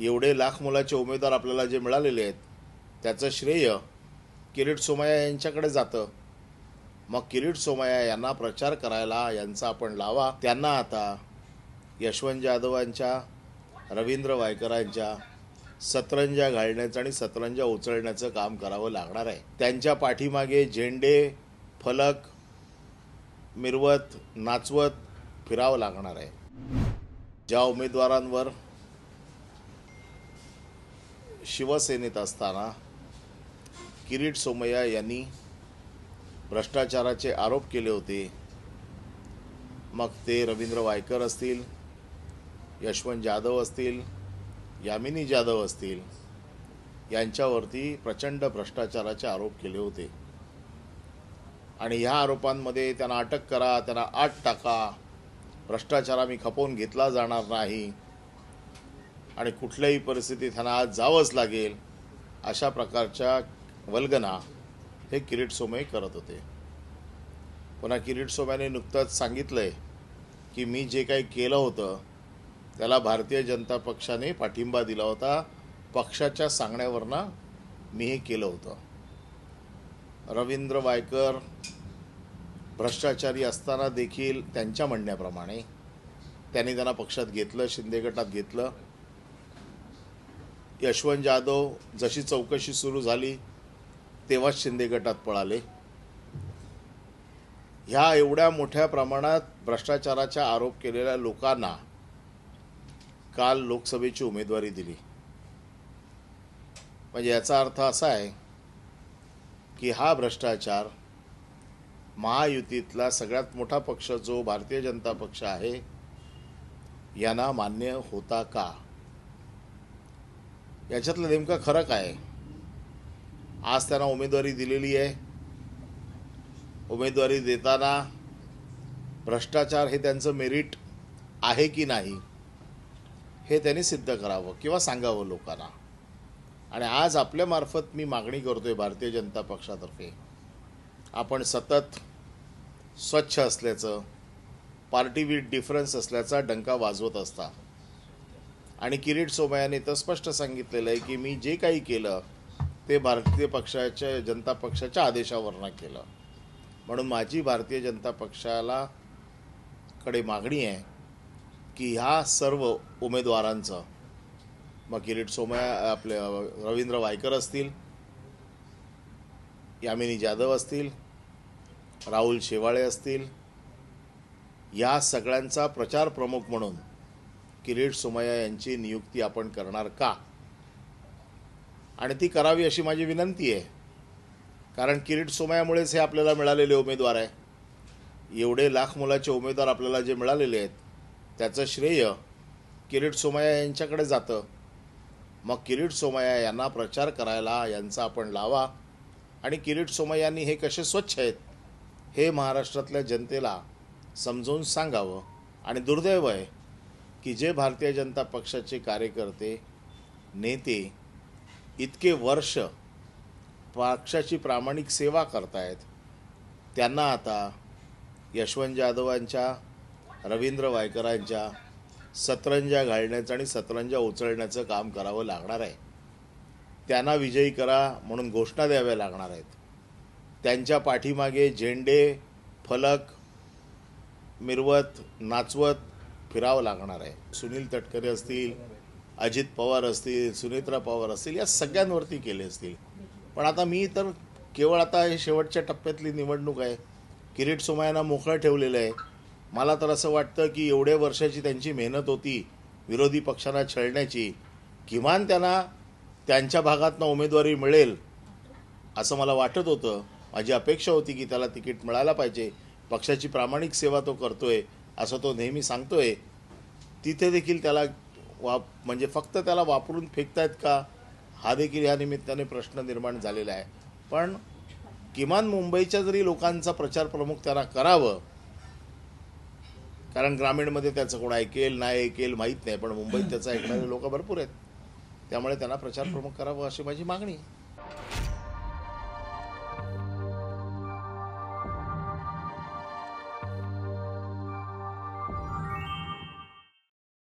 एवढे लाख मुलाचे उमेदवार आपल्याला जे मिळालेले आहेत त्याचं श्रेय किरीट सोमय्या यांच्याकडे जातं. मग किरीट सोमय्या यांना प्रचार करायला यांचा आपण लावा. त्यांना आता यशवंत जाधवांच्या रवींद्र वायकरांच्या सतरंजा घालण्याचं आणि सतरंजा उचलण्याचं काम करावं लागणार आहे. त्यांच्या पाठीमागे झेंडे फलक मिरवत नाचवत फिरावं लागणार आहे. ज्या उमेदवारांवर शिवसेनेत असताना किरीट सोमय्या यांनी भ्रष्टाचाराचे आरोप केले होते. मग ते रवींद्र वायकर असतील यशवंत जाधव असतील यामिनी जाधव असतील यांच्यावरती प्रचंड भ्रष्टाचाराचे आरोप केले होते. आणि ह्या आरोपांमध्ये त्यांना अटक करा त्यांना आत टाका. भ्रष्टाचार आम्ही खपवून घेतला जाणार नाही. आणि कुठल्याही परिस्थितीत त्यांना आज जावंच लागेल अशा प्रकारच्या वल्गना हे किरीट सोमय करत होते. पुन्हा किरीट सोम्याने नुकतंच सांगितलंय की मी जे काही केलं होतं त्याला भारतीय जनता पक्षाने पाठिंबा दिला होता. पक्षाच्या सांगण्यावरनं मी हे केलं होतं. रवींद्र वायकर भ्रष्टाचारी असताना देखील त्यांच्या म्हणण्याप्रमाणे त्यांनी त्यांना पक्षात घेतलं शिंदे गटात घेतलं. यशवंत जाधव जशी चौकशी सुरू झाली तेव्हाच शिंदे गटात पळाले. ह्या एवढ्या मोठ्या प्रमाणात भ्रष्टाचाराचा आरोप केलेल्या लोकांना काल लोकसभेची उमेदवारी दिली. म्हणजे याचा अर्थ असा आहे की हा भ्रष्टाचार महायुतीतला सगळ्यात मोठा पक्ष जो भारतीय जनता पक्ष आहे यांना मान्य होता का? याच्यातलं नेमकं खरं काय? आज त्यांना उमेदवारी दिलेली आहे. उमेदवारी देताना भ्रष्टाचार हे त्यांचं मेरिट आहे की नाही हे त्यांनी सिद्ध करावं किंवा सांगावं लोकांना. आणि आज आपल्यामार्फत मी मागणी करतोय भारतीय जनता पक्षातर्फे आपण सतत स्वच्छ असल्याचं पार्टी विथ डिफरन्स असल्याचा डंका वाजवत असता आणि किरीट सोमयाने तर स्पष्ट सांगितलेलं आहे की मी जे काही केलं ते भारतीय पक्षाच्या जनता पक्षाच्या आदेशावरनं केलं. म्हणून माझी भारतीय जनता पक्षाला कडे मागणी आहे की ह्या सर्व उमेदवारांचं मग किरीट सोमया आपले रवींद्र वायकर असतील यामिनी जाधव असतील राहुल शेवाळे असतील या सगळ्यांचा प्रचार प्रमुख म्हणून किरीट सोमय्या यांची नियुक्ती आपण करणार का? आणि ती करावी अशी माझी विनंती आहे. कारण किरीट सोमयामुळेच हे आपल्याला मिळालेले उमेदवार आहे. एवढे लाख मुलाचे उमेदवार आपल्याला जे मिळालेले आहेत त्याचं श्रेय किरीट सोमय्या यांच्याकडे जातं. मग किरीट सोमय्या यांना प्रचार करायला यांचा आपण लावा. आणि किरीट सोमय्यांनी हे कसे स्वच्छ आहेत हे महाराष्ट्रातल्या जनतेला समजून सांगावं. आणि दुर्दैव आहे की जे भारतीय जनता पक्षाचे कार्यकर्ते नेते इतके वर्ष पक्षाची प्रामाणिक सेवा करतायत त्यांना आता यशवंत जाधवांच्या रवींद्र वायकरांच्या सतरंजा घालण्याचं आणि सतरंजा उचलण्याचं काम करावं लागणार आहे. त्यांना विजयी करा म्हणून घोषणा द्याव्या लागणार आहेत. त्यांच्या पाठीमागे झेंडे फलक मिरवत नाचवत फिरावं लागणार आहे. सुनील तटकरे असतील अजित पवार असतील सुनेत्रा पवार असतील या सगळ्यांवरती केले असतील. पण आता मी तर केवळ आता हे शेवटच्या टप्प्यातली निवडणूक आहे. किरीट सोमायांना मोकळं ठेवलेलं आहे. मला तर असं वाटतं की एवढ्या वर्षाची त्यांची मेहनत होती विरोधी पक्षांना छळण्याची किमान त्यांना त्यांच्या भागातनं उमेदवारी मिळेल असं मला वाटत होतं. माझी अपेक्षा होती की त्याला तिकीट मिळायला पाहिजे. पक्षाची प्रामाणिक सेवा तो करतोय. असं तो नेहमी सांगतोय तिथे देखील त्याला वाप म्हणजे फक्त त्याला वापरून फेकतायत का? हा देखील या निमित्ताने प्रश्न निर्माण झालेला आहे. पण किमान मुंबईच्या जरी लोकांचा प्रचार प्रमुख त्यांना करावं कारण ग्रामीणमध्ये त्याचं कोण ऐकेल नाही ऐकेल माहीत नाही पण मुंबईत त्याचं ऐकणारे लोक भरपूर आहेत. त्यामुळे त्यांना प्रचार प्रमुख करावं अशी माझी मागणी आहे.